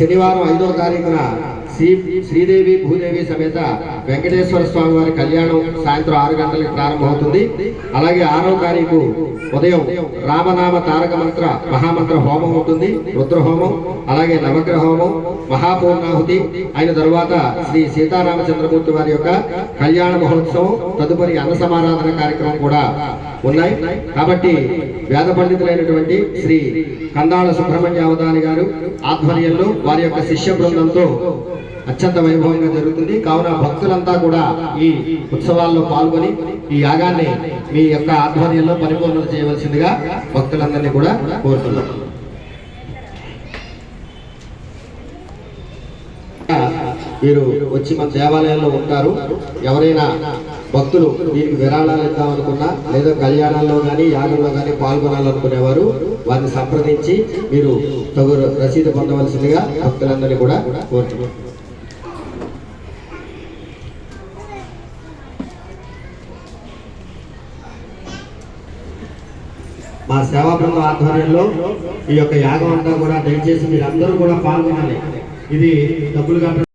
శనివారం ఐదో తారీఖున శ్రీ శ్రీదేవి భూదేవి సమేత వెంకటేశ్వర స్వామి వారి కళ్యాణం సాయంత్రం ఆరు గంటలకు ప్రారంభమవుతుంది. అలాగే ఆరో తారీఖు ఉదయం రామనామ తారక మంత్ర మహామంత్ర హోమం ఉంటుంది రుద్రహోమం అలాగే నవగ్రహ హోమం మహాపూర్ణాహుతి అయిన తరువాత శ్రీ సీతారామచంద్రమూర్తి వారి యొక్క కళ్యాణ మహోత్సవం తదుపరి అన్న సమారాధన కార్యక్రమం కూడా ఉన్నాయి. కాబట్టి వేద పండితులైనటువంటి శ్రీ కందాళ సుబ్రహ్మణ్య అవధాని గారు ఆధ్వర్యంలో వారి యొక్క శిష్య బృందంతో అత్యంత వైభవంగా జరుగుతుంది. కావున భక్తులంతా కూడా ఈ ఉత్సవాల్లో పాల్గొని ఈ యాగాన్ని మీ యొక్క ఆధ్వర్యంలో పరిపూర్ణత చేయవలసిందిగా భక్తులందరినీ కూడా కోరుతున్నాం. మీరు వచ్చి మన దేవాలయంలో ఉంటారు. ఎవరైనా భక్తులు దీనికి విరాళాలు ఇద్దామనుకున్నా లేదా కళ్యాణాల్లో కానీ యాగంలో కానీ పాల్గొనాలనుకునేవారు వారిని సంప్రదించి మీరు తగు రసీదు పొందవలసిందిగా భక్తులందరినీ కూడా కోరుతున్నాం మా సేవా బృందం ఆధ్వర్యంలో ఈ యొక్క యాగం అంతా కూడా దయచేసి మీరు అందరూ కూడా పాల్గొనాలి. ఇది డబ్బులు కట్ట